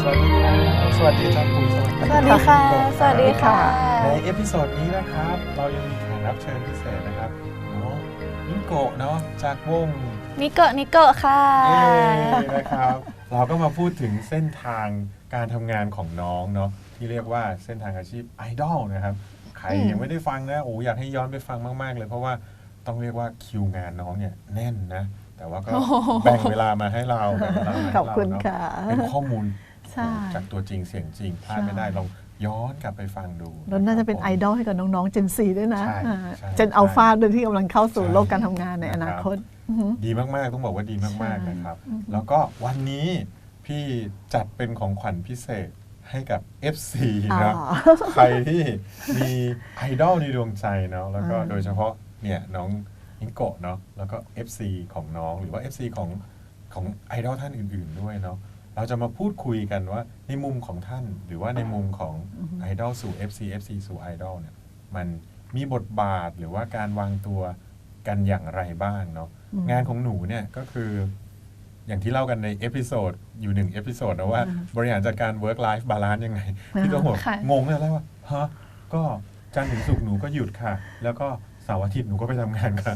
สวัสดีครับสวัสดีอาจารย์ปุ๋ยสวัสดีสวัสดีค่ะ สวัสดีค่ะ ในเอพิโซดนี้นะครับ เรายังมีแขกรับเชิญพิเศษนะครับน้องนิโกะเนาะจากวงนิเกะนิเกะค่ะเย้นะครับ เราก็มาพูดถึงเส้นทางการทำงานของน้องเนาะที่เรียกว่าเส้นทางอาชีพไอดอลนะครับ ใครอืมยังไม่ได้ฟังนะโอ้อยากให้ย้อนไปฟังมาก ๆ เลย เพราะว่าต้องเรียกว่าคิวงานน้องเนี่ยแน่นนะแต่ว่าก็แบ่งเวลามาให้เราแบ่งเวลามาให้ขอบคุณเราเนาค่ะเป็นข้อมูลใช่ จากตัวจริงเสียงจริงพลาดไม่ได้ลองย้อนกลับไปฟังดูแล้วน่าจะเป็นไอดอลให้กับน้องๆ Gen 4ด้วยนะใช่อ่าใช่ Gen Alpha ด้วยที่กำลังเข้าสู่ใช่โลกการทำงานในอนาคตอือหือดีมากๆ ต้องบอกว่าดีมากใช่ๆนะครับ แล้วก็วันนี้พี่จัดเป็นของขวัญพิเศษให้กับ FC นะอ่าใครที่มีไอดอลในดวงใจเนาะแล้วก็อ่าโดยเฉพาะเนี่ยน้องอิงโกะเนาะแล้วก็ FC ของน้องหรือว่า FC ของของไอดอลท่านอื่น ๆด้วยเนาะ เราจะมาพูดคุยกันว่า ในมุมของท่าน หรือว่าในมุมของไอดอลสู่ FC FC สู่ไอดอลเนี่ยมันมีบทบาทหรือว่าการวางตัวกันอย่างไรบ้างเนาะอืมงานของหนูเนี่ยก็คืออย่างที่เล่ากันในเอพิโซดอยู่หนึ่งเอพิโซดนะว่าบริหารจัดการ work life balance ยังไงพี่ก็บอกค่ะงงเลยแล้วว่าฮะก็จันทร์ถึงศุกร์หนูก็หยุดค่ะ แล้วก็เสาร์อาทิตย์หนูก็ไปทำงานค่ะ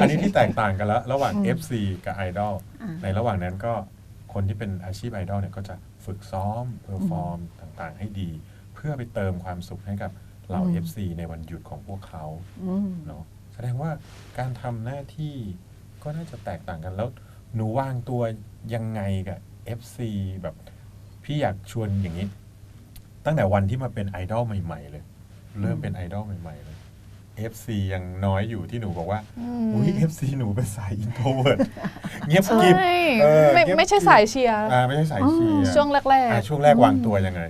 อันนี้ที่แตกต่างกันแล้ว ระหว่าง FC กับไอดอลอ่าในระหว่างนั้นก็ คนที่เป็นอาชีพไอดอลเนี่ยก็จะฝึกซ้อมเพอร์ฟอร์มต่างๆ ให้ดี เพื่อไปเติมความสุขให้กับเหล่าอืม FC ในวันหยุดของพวกเขาอืมเนาะแสดงว่าการทำหน้าที่ก็น่าจะแตกต่างกันแล้ว หนูวางตัวยังไงกับ FC แบบ พี่อยากชวนอย่างนี้ ตั้งแต่วันที่มาเป็นไอดอลใหม่ ๆ เลย เริ่มเป็นไอดอลใหม่ ๆ เลย FC ยังน้อยอยู่ที่หนูบอกว่าอืมอุ้ย FC หนูเป็นสายอินโทรเวิร์ดเงียบใช่กริบเออไม่เงียบไม่ใช่สายเชียร์อ่าไม่ใช่สายเชียร์ช่วงแรกอ่าช่วงแรกวางตัวยังไง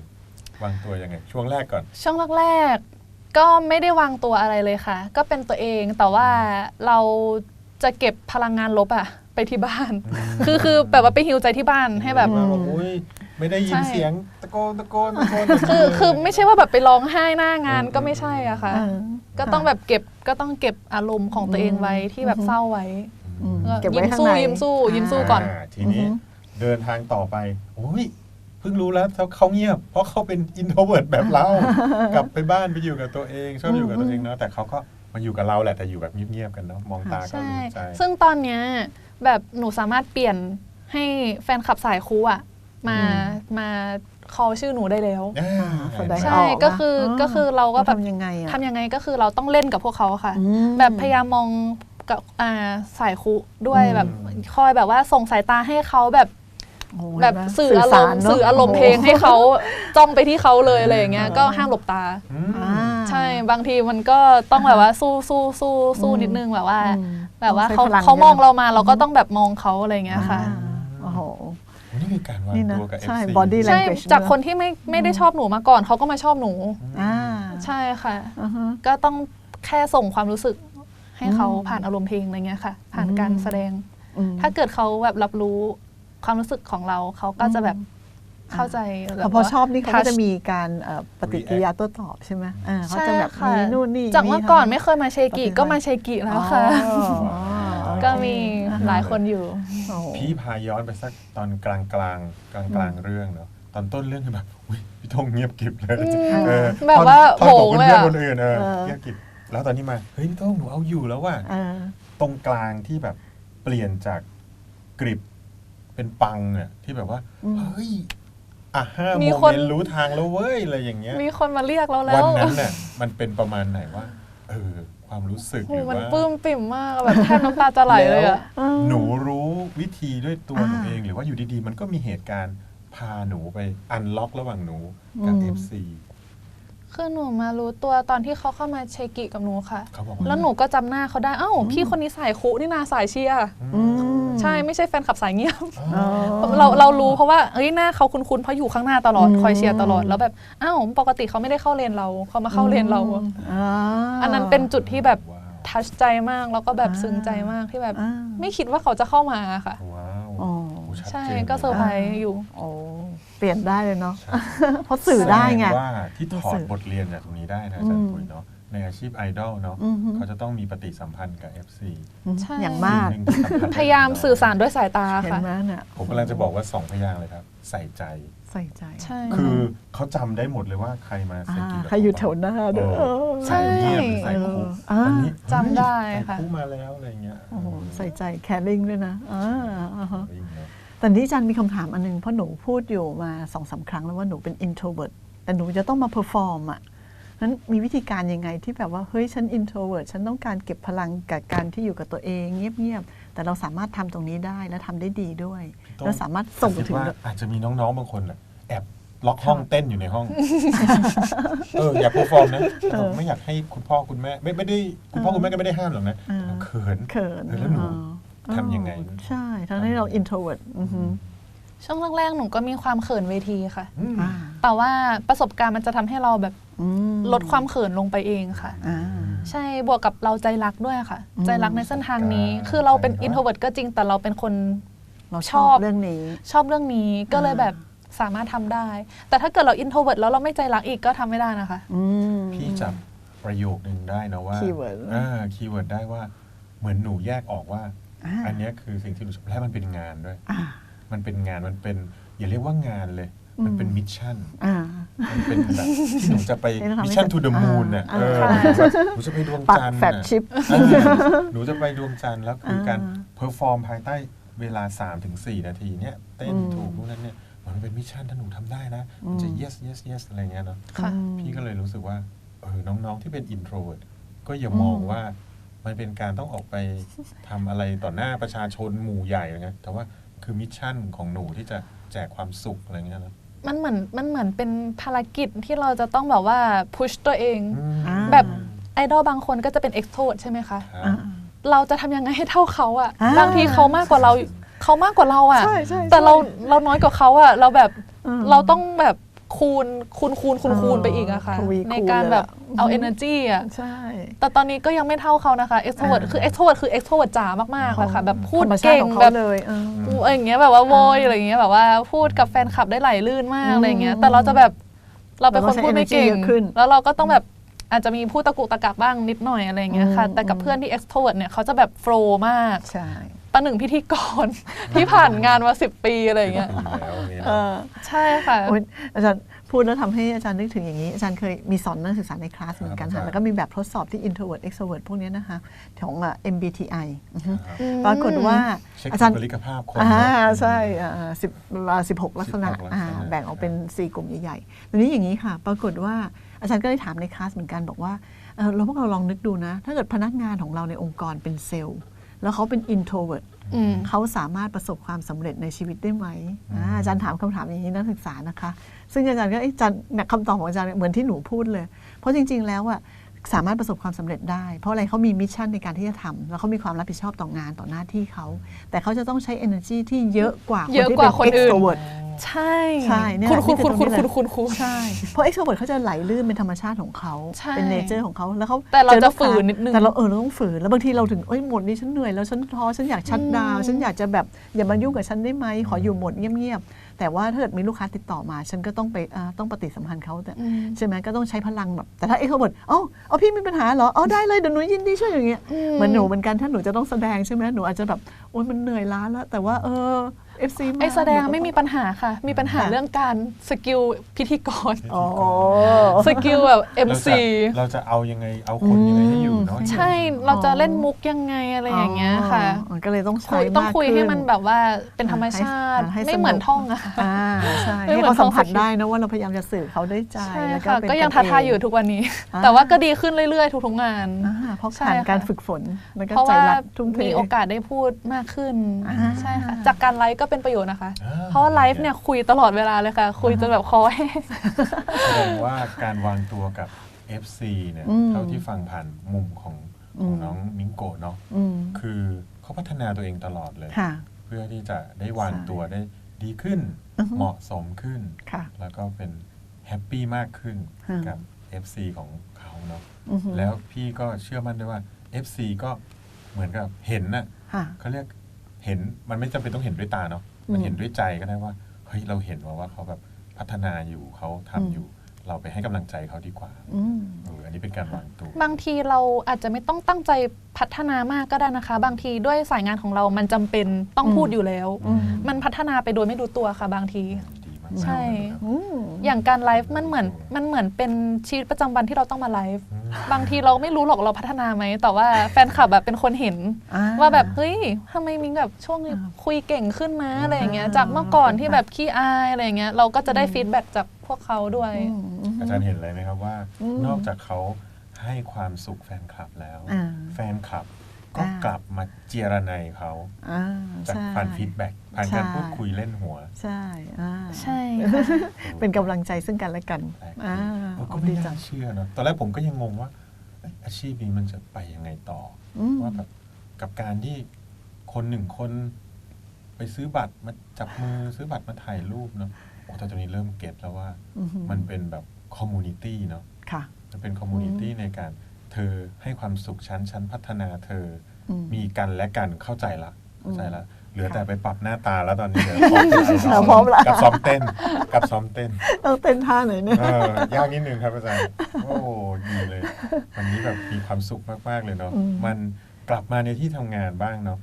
วางตัวยังไง ช่วงแรกก่อนๆช่วงแรกๆก็ไม่ได้วางตัวอะไรเลยค่ะ ก็เป็นตัวเองแต่ว่าเราจะเก็บพลังงานลบอะไปที่บ้านอืมคือคือแบบว่าไปฮิวใจที่บ้านให้แบบมาบอกอุ้ย ไม่ได้ยินใช่ เสียงตะโกนตะโกนตะโกนคือคือไม่ใช่ว่าแบบไปร้องไห้หน้างานก็ไม่ใช่อะค่ะอ่าก็ต้องแบบเก็บก็ต้องเก็บอารมณ์ของตัวเองไว้ที่แบบเศร้าไว้อืมก็เก็บไว้ยิ้มข้างสู้ในยิ้มสู้ยิ้มสู้ก่อนาทีนี้อือฮึ เดินทางต่อไปโอ้ยเพิ่งรู้แล้วเขาเงียบ เพราะเขาเป็นอินโทรเวิร์ดแบบเรา กลับไปบ้านไปอยู่กับตัวเองชอบอยู่กับตัวเองเนาะแต่เขาก็มาอยู่กับเราแหละแต่อยู่แบบเงียบๆกันเนาะมองตาก็ใช่ รู้ใจซึ่งตอนเนี้ยแบบหนูสามารถเปลี่ยนให้แฟนคลับสายคูอะ มาอืมมาคอชื่อหนูได้แล้วอ่าแสดงใช่ออกนะก็คือออก็คือเราก็แบบทำยังไงอะทำยังไงก็คือเราต้องเล่นกับพวกเขาค่ะอืมแบบพยายามมองกับอ่าสายคุด้วยอืมแบบคอยแบบว่าส่งสายตาให้เขาแบบโอ้ยแบบนะสื่ออารมณ์เนะสื่ออารมณ์เพลงให้เขาจ้องไปที่เขาเลยอะไรอย่างเงี้ยก็ห้ามหลบตาอืมอ่าใช่บางทีมันก็ต้องแบบว่าสู้สู้สู้สู้อืมนิดนึงแบบว่าอืมแบบว่าต้องเขาใช้พลังเขามองเยอะเรามาเราก็ต้องแบบมองเขาอะไรอย่างเงี้ยค่ะอ่าโอ้โหโอ้ นี่คือการวางนี่นะตัวกับใช่ FC body ใช่ language จากเนอะคนที่ไม่ไม่ได้ชอบหนูมาก่อน เขาก็มาชอบหนู อ่าใช่ค่ะ อ่าฮะ ก็ต้องแค่ส่งความรู้สึกให้เขาอืมผ่านอารมณ์เพลงอะไรเงี้ยค่ะ ผ่านอืมการแสดง อืม ถ้าเกิดเขาแบบรับรู้ความรู้สึกของเรา เขาก็จะแบบอืมเข้าใจแบบเขาพอว่าชอบนี่เขาก็ touch จะมีการเอ่อปฏิกิริยาโต้ตอบใช่ไหมอ่าเขาใช่จะแบบค่ะมีนู่นนี่จากเมื่อก่อนไม่ทำเคยมาเชกิปฏิกิริยาก็มาเชกิแล้วค่ะ อ๋ออ๋อ ก็มีหลายคนอยู่โอ้โหพี่พาย้อนไปสักตอนกลางกลางกลางกลางๆเรื่องเนาะตอนต้นเรื่องคือแบบอุ้ยพี่ธงเงียบกริบเลยอืมเออแบบว่าท่อนโหของงเลยเพื่อนอะคนอื่นเออเออเงียบกริบแล้วตอนนี้มาเฮ้ยพี่ธงหนูเอาอยู่แล้วว่ะเออตรงกลางที่แบบเปลี่ยนจากกริบเป็นปังเนี่ยที่แบบว่าอืมเฮ้ยอะห้ามีโมคนเมนต์รู้ทางแล้วเว้ยอะไรอย่างเงี้ย มีคนมาเรียกเราแล้วันวนั้นน่ะมันเป็นประมาณไหนว่าเออ ความรู้สึกโหหรือมันว่าปลื้มปิ่มมากแบบแทบน้ำตาจะไหลเลยอะหนูรู้วิธีด้วยตัวหนูอ่าเอง หรือว่าอยู่ดีๆ มันก็มีเหตุการณ์พาหนูไปอันล็อกระหว่างหนูกับ อืม FC คือหนูมารู้ตัวตอนที่เขาเข้ามาเชกิกับหนูค่ะ เขาบอกว่าแล้วหนูก็จำหน้าเขาได้ เอ้า พี่คนนี้สายคุนี่นาสายเชียร์อืม ใช่ไม่ใช่แฟนคลับสายเงียบอ๋ออ๋อเราเรารู้เพราะว่าเอ้ยหน้าเขาคุ้นๆเพราะอยู่ข้างหน้าตลอดอืมคอยเชียร์ตลอดแล้วแบบอ้าวปกติเขาไม่ได้เข้าเลนเราเขามาเข้าเลนเราอ่าอันนั้นเป็นจุดที่แบบว้าวทัชใจมากแล้วก็แบบอ่าซึ้งใจมากที่แบบอ่าไม่คิดว่าเขาจะเข้ามาค่ะว้าวอ๋อโอ้ชัดใช่เจนก็เซอร์ไพรส์อยู่โอ้เปลี่ยนได้เลยเนาะเพราะสื่อได้ไงแสดว่าที่ถอสื่ดอบทเรียนจากตรงนี้ได้นะอาจารอืย์มปุ๋ยเนาะ ในอาชีพไอดอลเนาะอือฮึ เขาจะต้องมีปฏิสัมพันธ์กับ FC ใช่ อย่างมาก สิ่งหนึ่งที่สำคัญพยายามสื่อสารด้วยสายตาเห็นค่ะ ไหมเนี่ยผมกำลังจะบอกว่าสองพยางค์เลยครับ ใส่ใจ ใส่ใจใช่ คือเขาจำได้หมดเลยว่าใครมาอ่าใส่กินกับใครอยู่แถวหน้าด้วยเออใช่ ใส่เงียบหรือใส่คุกอ่า อันนี้จำได้ใส่ค่ะคุกมาแล้วอะไรเงี้ยโอ้โหใส่ใจแคร์ลิงด้วยนะอ่าอ่าฮะวิ่งเนอะแต่ที่อาจารย์มีคำถามอันหนึงเพราะหนูพูดอยู่มาสองสาครั้งแล้วว่าหนูเป็น introvert แต่หนูจะต้องมา perform อะ นั้นมีวิธีการยังไงที่แบบว่าเฮ้ยฉัน introvert ฉันต้องการเก็บพลังกับการที่อยู่กับตัวเองเงียบๆแต่เราสามารถทำตรงนี้ได้และทำได้ดีด้วยต้องเราสามารถส่งคิดถึงว่าอาจจะมีน้องๆบางคนน่ะแอบล็อกห้องเต้นอยู่ในห้อง เอออยากเพอร์ฟอร์มนะแต่ไม่อยากให้คุณพ่อคุณแม่ ไม่ไม่ได้คุณพ่อคุณแม่ก็ไม่ได้ห้ามหรอกนะแต่เราเขินเขินเออแล้วหนูอ่าทำยังไง ใช่ทั้งที่เรา introvert อือฮึช่วงแรกๆหนูก็มีความเขินเวทีค่ะอืมอ่าแต่ว่าประสบการณ์มันจะทำให้เราแบบอืม ลดความเขินลงไปเองค่ะอ่าใช่บวกกับเราใจรักด้วยค่ะอืมใจรักในเส้นทางนี้ คือเราเป็น introvert ก็จริงแต่เราเป็นคนเราชชออบบเรื่องนี้ ชอบเรื่องนี้ก็เลยอ่าแบบสามารถทำได้ แต่ถ้าเกิดเรา introvert แล้วเราไม่ใจรักอีกก็ทำไม่ได้นะคะอืมพี่จับประโยคนึงได้นะว่า Keyword อ่าคีย์เวิร์ดได้ว่าเหมือนหนูแยกออกว่าอ่าอันเนี้ยคือสิ่งที่หนูชอบและมันเป็นงานด้วยอ่ามันเป็นงานมันเป็นอย่าเรียกว่างานเลย มันเป็นมิชชั่นอ่า มันเป็นแบบที่หนูจะไปที่เราทำให้มิชชั่นทูเดอะมูนน่ะอ่าเออค่ะแบบหนูจะไปดวงปักจันทร์แฟลชน่ะชิป เออหนูจะไปดวงจันทร์แล้วคือการอ่าเพอร์ฟอร์มภายใต้เวลา 3-4 นาทีเนี้ยเต้นอืมถูกนู่นนั่นเนี่ยมันเป็นมิชชั่นถ้าหนูทำได้นะ มันจะ yes yes yes อะไรเงี้ยเนาะ ค่ะ พี่ก็เลยรู้สึกว่าเออน้องๆที่เป็น introvert ก็อย่ามองว่ามันเป็นการต้องออกไปทำอะไรต่อหน้าประชาชนหมู่ใหญ่อะไรเงี้ยแต่ว่าคือมิชชั่นของหนูที่จะแจกความสุขอะไรเงี้ยนะ มันเหมือนมันเหมือนเป็นภารกิจที่เราจะต้องแบบว่า push ตัวเองอืมอ่าแบบไอดอลบางคนก็จะเป็น extrovert ใช่ไหมคะครับอ่า เราจะทำยังไงให้เท่าเขาอะอ่า บางทีเขามากกว่าเราเขามากกว่าเราอะใช่ใช่แต่เราเราน้อยกว่าเขาอะเราแบบอืม เราต้องแบบ คูณคูณคูณคูณคูณเออไปอีกอะค่ะ ทวีคูณในการแบบเลยอะ เอาอืม energy อะใช่ แต่ตอนนี้ก็ยังไม่เท่าเขานะคะ extrovert อ่าคือ extrovert คือ extrovert จ๋ามากๆเลยค่ะ แบบพูดธรรมชาเก่ติงของแบเขาบเลยเอออืมอะไรอย่างเงี้ยแบบว่าโวยอ่าอะไรอย่างเงี้ยแบบว่าพูดกับแฟนคลับได้ไหลลื่นมากอืมอะไรอย่างเงี้ย แต่เราจะแบบเราเป็นคนเราก็ใช้พูดไม่เก่ energy งเยอะขึ้น แล้วเราก็ต้องแบบอาจจะมีพูดตะกุกตะกักบ้างนิดหน่อยอะไรอย่างเงี้ยค่ะอืมแต่กับเพื่อนที่ extrovert เนี่ยเขาจะแบบโฟล์มาก ใช่ ประหนึ่งพิธีกร ที่ผ่านงานมาสิบปีอะไรอย่างเงี้ยปีแล้วเนี่ยเออใช่ค่ะ โอ๊ยอาจารย์พูดแล้วทำให้อาจารย์นึกถึงอย่างนี้ อาจารย์เคยมีสอนนักศึกษาในคลาสเหมือนกันครัค่ะบแล้วก็มีแบบทดสอบที่ introvert extrovert พวกเนี้ยนะคะของอะ MBTI อือฮึครับอืมปรากฏว่า เช็คอาจารย์ บุคลิกภาพคนอ่าเนอะใช่สิบสิบหกลักษณะ16ลักษณะอ่าแบ่งออกเป็น 4 กลุ่มใหญ่ๆทีนี้อย่างนี้ค่ะ ปรากฏว่าอาจารย์ก็ได้ถามในคลาสเหมือนกันบอกว่าเออเราพวกเราลองนึกดูนะ ถ้าเกิดพนักงานของเราในองค์กรเป็นเซลล์ แล้วเขาเป็น introvert อืมเขาสามารถประสบความสำเร็จในชีวิตได้ไหมอ่าอาจารย์ถามคำถามอย่างนี้นักศึกษานะคะ ซึ่งอาจารย์ก็เอ๊ะอาจารย์เนี่ยคำตอบของอาจารย์เหมือนที่หนูพูดเลย เพราะจริง ๆ แล้วอะ สามารถประสบความสำเร็จได้ เพราะอะไรเขามีมิชชั่นในการที่จะทำแล้วเขามีความรับผิดชอบต่องานต่อหน้าที่เขา แต่เขาจะต้องใช้ energy ที่เยอะกว่าเยอะกว่าคนอื่นที่เป็ extrovert ใช่ใช่เนี่ยคุณคุณนี่คุณคือคุณตรงนี้คุณแหละคุณคุณใช่เพราะ extrovert เขาจะไหลลื่นเป็นธรรมชาติของเขาใช่เป็นเนเจอร์ของเขาแล้วเขาแต่เราอจะลูกค้ฝืนนิดนึงแต่เราเออเราต้องฝืนแล้วบางทีเราถึงเอ้ยหมดนี้ฉันเหนื่อยแล้วฉันท้อฉันอยากชัดดาวน์อืมฉันอยากจะแบบอย่ามายุ่งกับฉันได้ไหมขออยู่หมดเงียบๆ แต่ว่าถ้าเกิดมีลูกค้าติดต่อมา ฉันก็ต้องไปอ่าต้องปฏิสัมพันธ์เขาแต่อืมใช่ไหมก็ต้องใช้พลังแบบ แต่ถ้า extrovert เอ้าเอาพี่มีปัญหาเหรอเอาได้เลยเดี๋ยวหนูยินดีช่วยอย่างเงี้ยอืมเหมือนหนูเหมือนกันถ้าหนูจะต้องแสดงใช่ไหมหนูอาจจะแบบโอ๊ยมันเหนื่อยล้าแล้วแต่ว่าเออ FC มาไอแสดงหนูก็ไม่มีปัญหาค่ะ มีปัญหาค่ะเรื่องการสกิลพิธีกรอ๋อสกิลแบบเรา MC จะเราจะเอายังไงเอาคนยังไงให้อยู่เนาะใช่เราจะเล่นมุกยังไงอะไรอย่างเงี้ยค่ะอ๋อก็เลยต้องคุใช้ยต้องมากคุยขึ้ให้มันแบบว่าเป็นธรรมชาติให้ให้ไม่เหมือนสนุกท่องอะอ่าใช่ไม่ให้เหมือนเขาสัมผัสของสคริปต์ได้นะว่าเราพยายามจะสื่อเขาด้วยใจใช่แล้วก็ค่ะเป็นก็ยังนท้าทายเอยู่ทุกวันนี้อ่าแต่ว่าก็ดีขึ้นเรื่อยๆ ทุกๆงานอ่าเพราะใช่ผ่านการค่ะฝึกฝนแล้วก็เพราะใจว่ารักทุ่มเทมีโอกาสได้พูดมากขึ้นอ่าใช่ค่ะจากการไลฟ์ก็เป็นประโยชน์นะคะอ่เพราะว่าไลฟ์เนี่ยคุยตลอดเวลาเลยค่ะ คุยจนแบบคอแห้งแสดงว่าการวางตัวกับ FC เนี่ยอืมเท่าที่ฟังผ่านมุมของอืของมน้องมิงโกะเนาะอืมคือเขาพัฒนาตัวเองตลอดเลยค่ะเพื่อที่จะได้วางใช่ตัวได้ดีขึ้นอือฮึเหมาะสมขึ้นค่ะแล้วก็เป็นแฮปปี้มากขึ้นอืมกับ FC ของเขาเนาะอือฮึแล้วพี่ก็เชื่อมั่นด้วยว่า FC ก็เหมือนกับเห็นน่ะค่ะเขาเรียก เห็นมันไม่จำเป็นต้องเห็นด้วยตาเนาะอืมมันเห็นด้วยใจก็ได้ว่าเฮ้ยเราเห็นว่าว่าเขาแบบพัฒนาอยู่เขาทำอืมอยู่ เราไปให้กำลังใจเขาดีกว่าอืมเอออันนี้เป็นการวางตัวบางทีเราอาจจะไม่ต้องตั้งใจพัฒนามากก็ได้นะคะ บางทีด้วยสายงานของเรามันจำเป็นต้องอืมพูดอยู่แล้วอืมมันพัฒนาไปโดยไม่รู้ตัวค่ะ บางทีดี มากใช่ครับอืมอย่างการไลฟ์มันเหมือนมันเหมือนเป็นชีวิตประจำวันที่เราต้องมาไลฟ์อืมบางทีเราไม่รู้หรอกเราพัฒนาไหมแต่ว่าแฟนคลับแบบเป็นคนเห็นอ่ว่าแบบเฮ้ยทำไมมิงแบบช่วงนี้อ่าคุยเก่งขึ้นนะอะไรอย่างเงี้ยอ่าจากเมื่อก่อนที่แบบขี้อายอะไรอย่างเงี้ยเราก็จะได้ฟีดแบ็กจากพวกเขาด้วยอืมอืมอาจารย์เห็นเลยไหมครับว่าอืมนอกจากเขาให้ความสุขแฟนคลับแล้วอ่าแฟนคลับ ก็อ่ากลับมาเจรนายเขาอ่าจากใช่ผ่านฟีดแบ็กผ่านการใช่พูดคุยเล่นหัว ใช่อ่าใช่ค่ะเป็นกำลังใจซึ่งกันและกันแปลกอ่าเออก็ไม่น่าเชื่อนะตอนแรกผมก็ยังงงว่าเอ๊ะอาชีพนี้มันจะไปยังไงต่ออืมว่าแบบกับการที่คนหนึ่งคนไปซื้อบัตรมาจับมือซื้อบัตรมาถ่ายรูปเนาะโอ้แต่ตอนนี้เริ่มเก็ตแล้วว่าอือหือมันเป็นแบบคอมมูนิตี้เนาะค่ะมันเป็นคอมมูนิตี้ในการ เธอ ให้ความสุขฉันฉันพัฒนาเธออืมมีกันและกันเข้าใจละเข้าใจละเหลือค่ะแต่ไปปรับหน้าตาแล้วตอนนี้เดี๋ยวพร้อมเป็นไอดอลพร้อมละกับซ้อมเต้น กับซ้อมเต้นต้องเต้นท่าไหนเนี่ยเออยากนิดนึงครับอาจารย์โอ้ดีเลย วันนี้แบบมีความสุขมากๆเลยเนาะอืมมันกลับมาในที่ทำงานบ้างเนาะ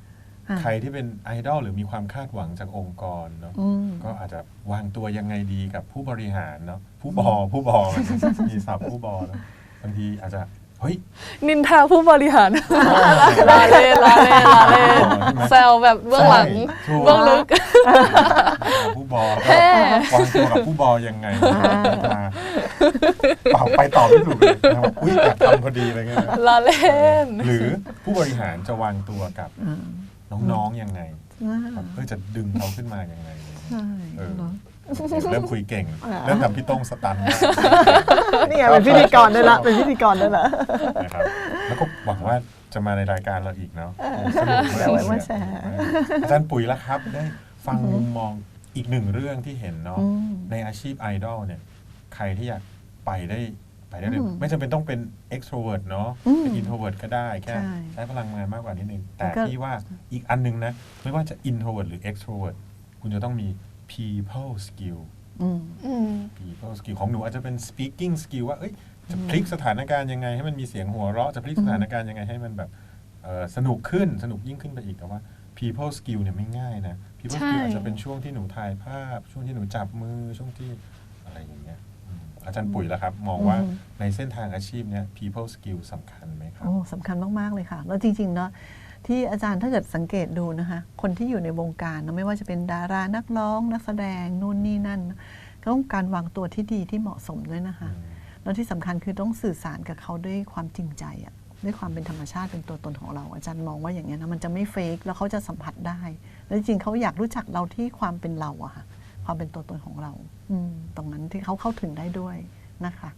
อะใครที่เป็นไอดอลหรือมีความคาดหวังจากองค์กรเนาะอืมก็อาจจะวางตัวยังไงดีกับผู้บริหารเนาะผู้บอผู้บอมีศัพท์ผู้บอเนอะบางทีอาจจะ เฮ้ย นินทาผู้บริหารลาเล่นลาเล่นลาเล่นแซวแบบเบื้องหลังใช่ถูก เบื้องลึก ผู้บอก็วางตัวกับผู้บอยังไงมาเปล่าไปต่อไม่ถูกเลยนะครับอุ้ยอยากทำพอดีอะไรเงี้ยนะลาเล่น หรือผู้บริหารจะวางตัวกับอ่าน้องๆยังไงอ่าแบบเพื่อจะดึงเขาขึ้นมายังไง ใช่เออ เนอะ เริ่มคุยเก่งอ่าเริ่มทำพี่โต้งสตันมากนี่ไงเป็นพิธีกรได้ละเป็นพิธีกรได้ละนะครับแล้วก็หวังว่าจะมาในรายการเราอีกเนาะสนุกเดี๋ยวไว้กมาแชร์อาจารย์ปุ๋ยละครับ ได้ฟังมุมมองอีกหนึ่งเรื่องที่เห็นเนาะอืมในอาชีพไอดอลเนี่ย ใครที่อยากไปได้ไปได้เลยอืมไม่จำเป็นต้องเป็น extrovert เนาะอืมเป็น introvert ก็ได้แค่ใช่ใช้พลังงานมากกว่านิดนึง แต่ก็พี่ว่าอีกอันนึงนะ ไม่ว่าจะ introvert หรือ extrovert คุณจะต้องมี people skill อืม อืม people skill ของหนูอาจจะเป็น speaking skill ว่าเอ้ยจะพลิกสถานการณ์ยังไง ให้มันมีเสียงหัวเราะจะพลิกสถานการณ์ยังไงให้มันแบบเอ่อสนุกขึ้นสนุกยิ่งขึ้นไปอีกแต่ว่า people skill เนี่ยไม่ง่ายนะ people ใช่ skill อาจจะเป็นช่วงที่หนูถ่ายภาพ ช่วงที่หนูจับมือช่วงที่อะไรอย่างเงี้ยอืมอาจารย์ปุ๋ยแล้วครับ มองว่าอืม ในเส้นทางอาชีพเนี้ย people skill สำคัญไหมครับ โอ้สำคัญมาก ๆ เลยค่ะ แล้วจริงๆเนาะ ที่อาจารย์ถ้าเกิดสังเกตดูนะคะ คนที่อยู่ในวงการนะไม่ว่าจะเป็นดารานักร้อง นักแสดงนู่นนี่นั่นต้องการวางตัวที่ดีที่เหมาะสมด้วยนะคะ แล้วที่สำคัญคือต้องสื่อสารกับเขาด้วยความจริงใจอะด้วยความเป็นธรรมชาติเป็นตัวตนของเรา อาจารย์มองว่าอย่างนี้ยนะมันจะไม่เฟกแล้วเขาจะสัมผัสได้ แล้วจริงเขาอยากรู้จักเราที่ความเป็นเราอะค่ะความเป็นตัวตนของเรา อืตรงนั้นที่เขาเข้าถึงได้ด้วยนะคะ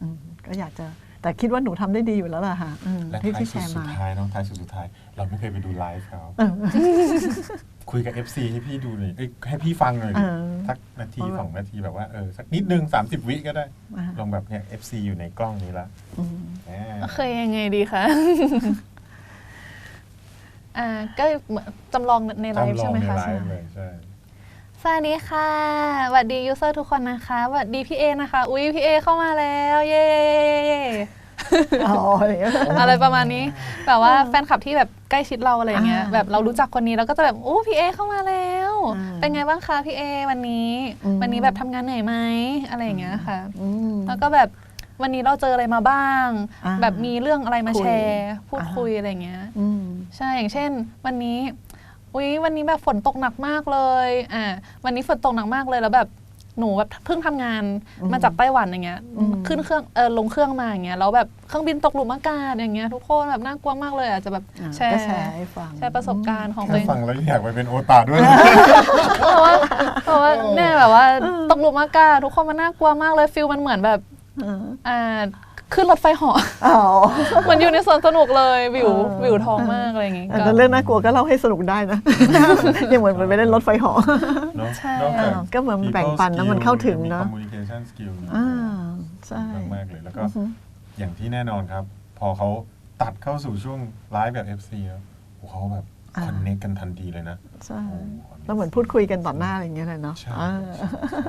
อืก็อยากจะ แต่คิดว่าหนูทำได้ดีอยู่แล้วล่ะค่ะอืมและที่ท้ายที่แชสุดร์สุมาดท้ายเนาะท้ายสุดสุดท้าย เราไม่เคยไปดูไลฟ์เขาคุยกับ FC ให้พี่ดูหน่อยเอ้ยให้พี่ฟังหน่อยดิเออสักนาทีเพราะว่าสองนาทีแบบว่าเออสักนิดนึง 30 วิก็ได้อ่าลองแบบเนี่ย FC อยู่ในกล้องนี้ละอืมแหมเคยยังไงดีคะอ่าก็เหมือนจำลองในไลฟ์จำลอใช่งไหมในคะไลฟ์เลยใช่ สวัสดีค่ะสวัสดียูเซอร์ทุกคนนะคะสวัสดีพี่เอนะคะ อุ้ยพี่เอเข้ามาแล้ว เย้อ๋ออย่างเงี้ยอะไรประมาณนี้ แบบว่าแฟนคลับที่แบบใกล้ชิดเราอะไรอย่างเงี้ยอ่าแบบเรารู้จักคนนี้แล้วก็จะแบบอู้พี่เอเข้ามาแล้วอ่าเป็นไงบ้างคะพี่เอวันนี้อืมวันนี้แบบทำงานเหนื่อยไหมอะไรอย่างเงี้ยค่ะอืมแล้วก็แบบวันนี้เราเจออะไรมาบ้างอ่าแบบมีเรื่องอะไรมาคุยแชร์ พูดอ่าคุยอะไรอย่างเงี้ยอืมใช่ อย่างเช่น วันนี้ อุ้ยวันนี้แบบฝนตกหนักมากเลยอ่าวันนี้ฝนตกหนักมากเลยแล้วแบบหนูแบบเพิ่งทำงานอืมมาจากไต้หวันอย่างเงี้ยอืมขึ้นเครื่องเออลงเครื่องมาอย่างเงี้ยแล้วแบบเครื่องบินตกหลุมอากาศอย่างเงี้ยทุกคนแบบน่ากลัวมากเลยอาจจะแบบอ่าแชร์ก็แชร์ให้ฟังแชร์ประสบการณ์ของตัวแค่เองฟังแล้วอยากไปเป็นโอตาด้วยเพราะว่าเพราะว่าเนี่ยแบบว่าตกหลุมอากาศทุกคนมันน่ากลัวมากเลยฟิลมันเหมือนแบบเอออ่า ขึ้นรถไฟเหาะอ๋อเหมือนอยู่ในสวนสนุกเลยวิวเออวิวทองมากอะไรอย่างงี้อันก็นั้นเรื่องน่ากลัวก็เล่าให้สนุกได้นะยังเหมือนไปเล่นรถไฟเหาะเนอะใช่นอกจากอ่าก็เหมือน people แบ่งปันนะมันเข้าถึง skill เนอะมี communication skill เนอะอ่าใช่มากๆเลยแล้วก็อือฮึอย่างที่แน่นอนครับ พอเขาตัดเข้าสู่ช่วงไลฟ์แบบ FC แล้วโอ้เขาแบบอ่าคอนเนคกันทันทีเลยนะใช่โอ้แล้วเหมือนพูดคุยกันต่อหน้าอะไรอย่างเงี้ยเลยเนาะใช่อ่าใช่ใช่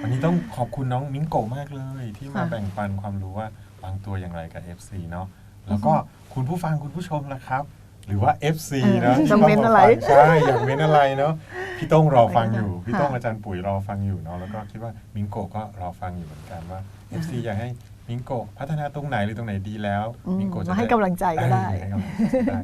วันนี้ต้องขอบคุณน้องมิ้งโกะมากเลย ที่มาค่ะแบ่งปันความรู้ว่าวางตัวอย่างไรกับ FC เนาะแล้วก็คุณผู้ฟังคุณผู้ชมล่ะครับ หรือว่า FC เออนะจะเม้นอะไรที่ข้ามาฟังใช่อยากเม้นอะไรเนาะพี่โต้งรอฟังอยู่ค่ะพี่โต้งอาจารย์ปุ๋ยรอฟังอยู่เนาะแล้วก็คิดว่ามิ้งโกะก็รอฟังอยู่เหมือนกันว่า FC อยากให้มิ้งโกะพัฒนาตรงไหนหรือตรงไหนดีแล้วอืมมิ้งโกะจะมาให้ได้กำลังใจก็ได้เออให้กำลังใจได้